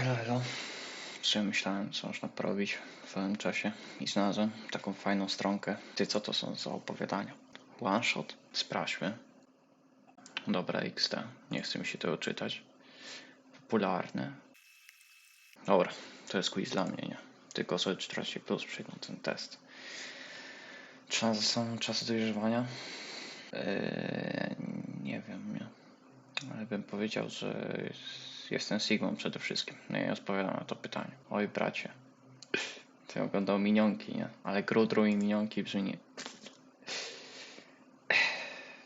Elo, elo. Przemyślałem, co można porobić w tym czasie i znalazłem taką fajną stronkę. Ty, co to są za opowiadania? One shot? Sprawdźmy. Dobra, XT. Nie chce mi się tego czytać. Popularne. Dobra, to jest quiz dla mnie, nie? Tylko sobie 14 plus przejdą ten test. Czy są czasy dojrzewania? Eee, nie wiem, nie. Ale bym powiedział, że jestem Sigmą przede wszystkim. No i odpowiadam na to pytanie. Oj, bracie. Ty oglądał minionki, nie? Ale Grudru i minionki brzmi.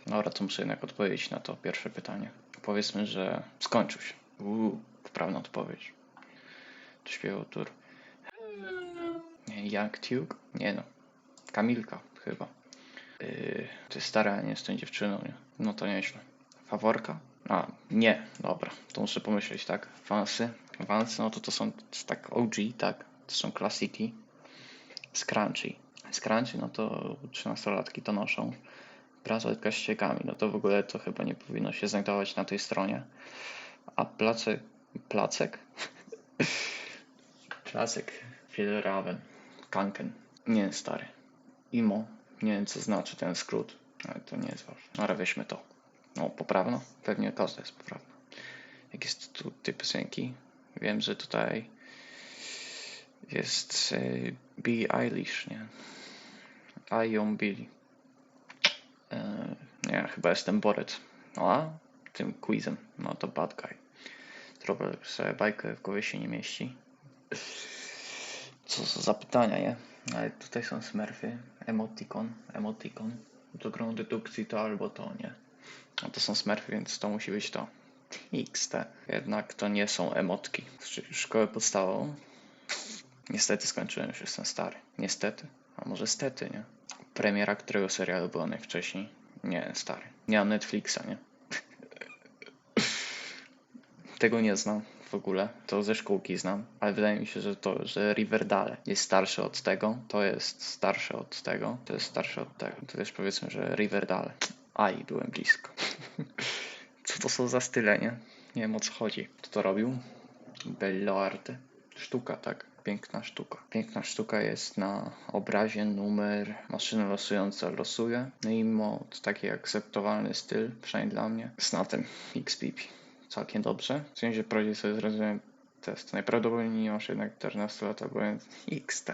Dobra, to muszę jednak odpowiedzieć na to pierwsze pytanie. Powiedzmy, że skończył się. Uuu, poprawna odpowiedź. To śpiewał tur. Young Duke? Nie no. Kamilka chyba. Yy, ty stara, nie jestem dziewczyną, nie? No to nieźle. Faworka? A, nie, dobra, to muszę pomyśleć, tak. Wansy, Wansy, no to to są tak OG, tak. To są klasyki. Scrunchy. Scrunchy, no to 13-latki to noszą. Bransoletka z ściekami, no to w ogóle to chyba nie powinno się znajdować na tej stronie. A placek, placek? placek, Fjellraven, Kanken. Nie, stary. Imo, nie wiem co znaczy ten skrót, ale to nie jest ważne. Ale weźmy to. No, poprawno? Pewnie każda jest poprawna. Jak jest tu tej piosenki? Wiem, że tutaj jest y, Billie Eilish, nie? I ją Billie. E, nie, chyba jestem Boret. No a? Tym quizem. No to bad guy. Trochę sobie bajkę w głowie się nie mieści. Co za zapytania, nie? Ale tutaj są smurfy. Emoticon. Emoticon. Do grą dedukcji to albo to, nie? No to są smurfy, więc to musi być to. XT. Jednak to nie są emotki. Czyli szkołę podstawową. Niestety skończyłem, już jestem stary. Niestety. A może stety, nie? Premiera którego serialu była najwcześniej? Nie, stary. Nie mam Netflixa, nie? Tego nie znam w ogóle. To ze szkółki znam, ale wydaje mi się, że to, że Riverdale jest starsze od tego, to jest starsze od tego, to jest starsze od tego. To też powiedzmy, że Riverdale. Aj, byłem blisko. Co to są za style, nie? Nie wiem o co chodzi. Kto to robił? Belloarte. Sztuka, tak. Piękna sztuka. Piękna sztuka jest na obrazie numer maszyna losująca losuje. No i mod, taki akceptowalny styl, przynajmniej dla mnie, z natem XPP. Całkiem dobrze. W sensie prowadzić sobie zrozumiałem test. Najprawdopodobniej nie masz jednak 14 lat, albo XT.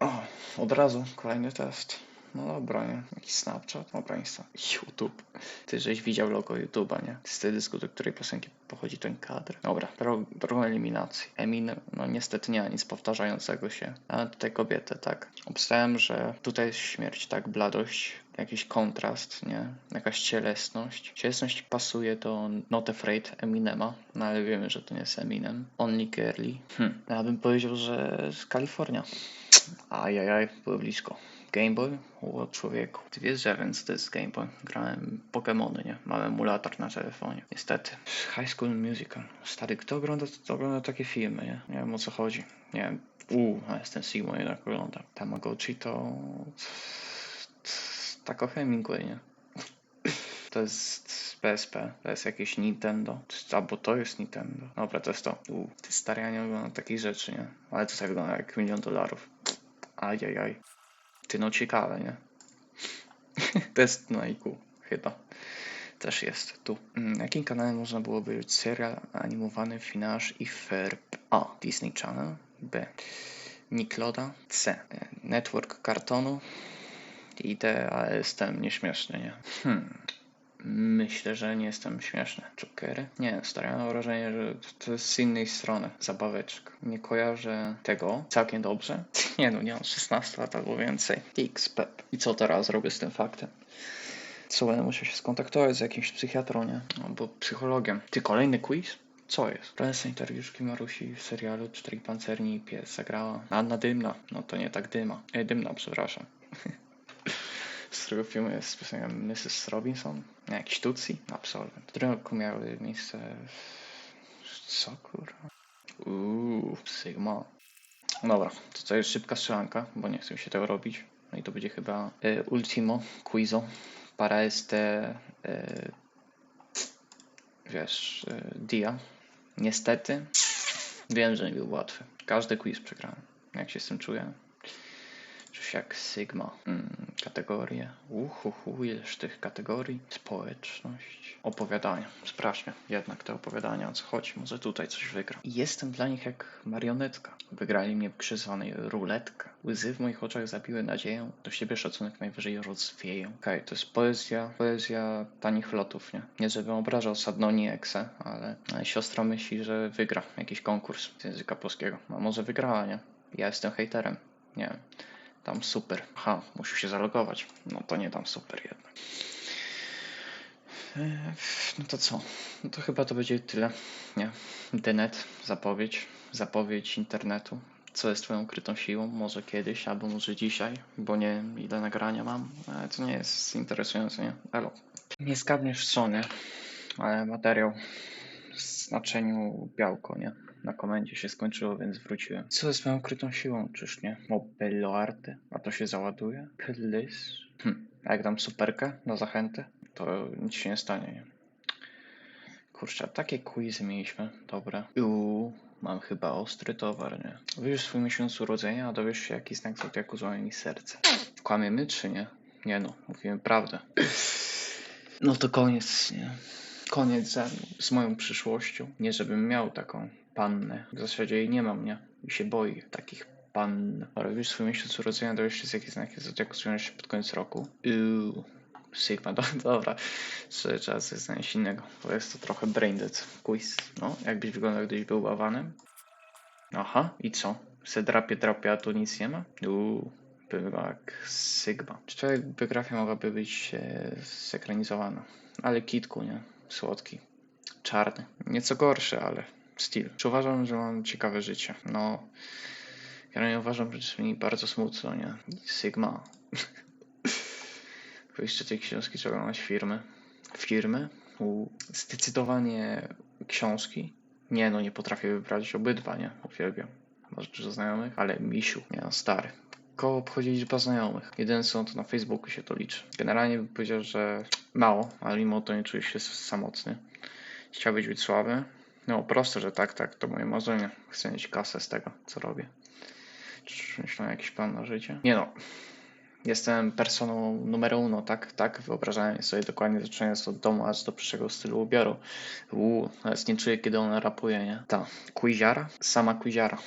O, od razu kolejny test. No dobra, nie? Jakiś Snapchat, dobra, Insta. YouTube. Ty żeś widział logo YouTube'a, nie? Z teledysku, do której piosenki pochodzi ten kadr. Dobra, dro drogą eliminacji. Eminem, no niestety nie ma nic powtarzającego się. A tutaj kobietę, tak. Obstałem, że tutaj jest śmierć, tak? Bladość, jakiś kontrast, nie? Jakaś cielesność. Cielesność pasuje do Not Afraid Eminema, no ale wiemy, że to nie jest Eminem. Only Girly. Hm. Ja bym powiedział, że z Kalifornia. Ajajaj, było blisko. Game Boy? O człowieku. Ty wiesz, że to jest Game Boy. Grałem Pokémony, nie? Mam emulator na telefonie. Niestety. High School Musical. Stary, kto ogląda, kto ogląda takie filmy, nie? Nie wiem o co chodzi. Nie wiem. Uuu, a jestem Sigma jednak oglądam. Tamagotchi to... Tako Hemingway, nie? To jest PSP, to jest jakieś Nintendo, albo to jest Nintendo. Dobra, to jest to. Uuu, ty stary, ja nie oglądam takich rzeczy, nie? Ale to tak wygląda jak milion dolarów. Ajajaj. Ty no ciekawe, nie? Test na IQ, chyba. Też jest tu. Mm, Jakim kanałem można było obejrzeć serial animowany Finasz i Ferb? A. Disney Channel. B. Nickeloda. C. Network Kartonu. I D. Ale jestem nieśmieszny, nie? Hmm. Myślę, że nie jestem śmieszny. Jokery? Nie, stary, mam wrażenie, że to jest z innej strony. Zabaweczka. Nie kojarzę tego całkiem dobrze. Nie no, nie mam 16 lat albo więcej. X-Pep. I co teraz robię z tym faktem? Co, będę musiał się skontaktować z jakimś psychiatrą, nie? Albo psychologiem. Ty, kolejny quiz? Co jest? Rolę sanitariuszki Marusi w serialu Cztery Pancerni i Pies zagrała Anna Dymna. No to nie tak Dyma. E, Dymna, przepraszam. z którego filmu jest piosenka Mrs. Robinson, jakiś Tutsi, absolwent. W którym roku miały miejsce... Co kurwa? Uuu, Sigma. Dobra, to to jest szybka strzelanka, bo nie chcę się tego robić. No i to będzie chyba e, ultimo quizo para este e, wiesz, e, dia Niestety, wiem, że nie był łatwy. Każdy quiz przegrałem. Jak się z tym czuję? Jak Sigma. Mm, kategorie. Uhuhu, ileż tych kategorii. Społeczność. Opowiadania. Sprawdźmy jednak te opowiadania, o co chodzi. Może tutaj coś wygra. I jestem dla nich jak marionetka. Wygrali mnie zwanej ruletka. Łzy w moich oczach zabiły nadzieję. Do siebie szacunek najwyżej rozwieją. Okej, to jest poezja, poezja tanich lotów, nie? Nie żebym obrażał Sadnoni Exe, ale, siostra myśli, że wygra jakiś konkurs z języka polskiego. A może wygrała, nie? Ja jestem hejterem. Nie wiem. Tam super. Aha, musisz się zalogować. No to nie tam super jednak. Eee, No to co? No to chyba to będzie tyle. Nie. Internet, zapowiedź, zapowiedź internetu. Co jest twoją ukrytą siłą? Może kiedyś, albo może dzisiaj, bo nie ile nagrania mam. Ale to nie jest interesujące, nie? Elo. Nie zgadniesz co, nie? Ale materiał znaczeniu białko, nie? Na komendzie się skończyło, więc wróciłem. Co jest moją ukrytą siłą, czyż nie? O, bello arte. A to się załaduje? Please. Hm. A jak dam superkę na zachętę, to nic się nie stanie, nie? Kurczę, takie quizy mieliśmy. Dobre. Uuu, mam chyba ostry towar, nie? Wyjdziesz swój miesiąc urodzenia, a dowiesz się, jaki znak zodiaku złamie mi serce. Kłamiemy czy nie? Nie no, mówimy prawdę. No to koniec, nie? Koniec mną, z moją przyszłością. Nie żebym miał taką pannę. W zasadzie jej nie mam, nie? I się boi takich pann. Ale już swój miesiąc urodzenia dowiesz się, z jakie znaki zodiaku się pod koniec roku. Uuu. Sigma, do, dobra. Trzeba trzeba coś znaleźć innego, bo jest to trochę brain dead quiz. No, jakbyś wyglądał, gdybyś był bawanem. Aha, i co? Se drapie, drapie, a tu nic nie ma? Uuu, by wyglądał jak Sigma. Czy to jak biografia mogłaby być e, zekranizowana? Ale kitku, nie? Słodki. Czarny. Nieco gorszy, ale styl. Czy uważam, że mam ciekawe życie? No, ja nie uważam, że jest mi bardzo smutno, nie? Sigma. Wyjście tej książki trzeba mieć firmy. Firmy? U, zdecydowanie książki. Nie no, nie potrafię wybrać obydwa, nie? Uwielbiam. Może dużo znajomych, ale misiu, nie no, stary. Koło obchodzi liczba znajomych. Jeden są to na Facebooku się to liczy. Generalnie bym powiedział, że mało, ale mimo to nie czuję się samotny. Chciałbyś być słaby? No, proste, że tak, tak, to moje marzenie. Chcę mieć kasę z tego, co robię. Czy myślę jakiś plan na życie? Nie no, Jestem personą numer uno, tak? Tak, wyobrażałem sobie dokładnie zaczynając od domu, aż do przyszłego stylu ubioru. Uuu, nawet nie czuję, kiedy ona rapuje, nie? Ta, Quiziara? Sama Quiziara.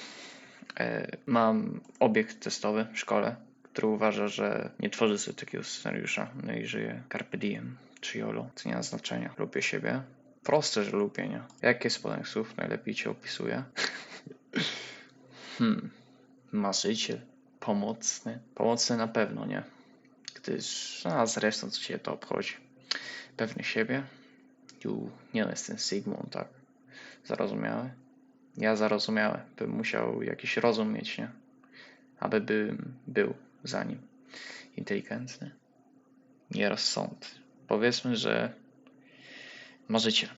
E, mam obiekt testowy w szkole, który uważa, że nie tworzy sobie takiego scenariusza, no i żyje carpe diem, czy YOLO, co nie ma znaczenia. Lubię siebie. Proste, że lubię, nie? Jakie z podanych słów najlepiej cię opisuje? hmm, marzyciel pomocny. Pomocny na pewno nie. Gdyż, a zresztą co cię to obchodzi. Pewny siebie. Tu nie jestem Sigmund, tak. Zarozumiały. Ja zarozumiały. Bym musiał jakiś rozum mieć, nie? Aby bym był za nim. Inteligentny. Nierozsądny. Powiedzmy, że marzyciel.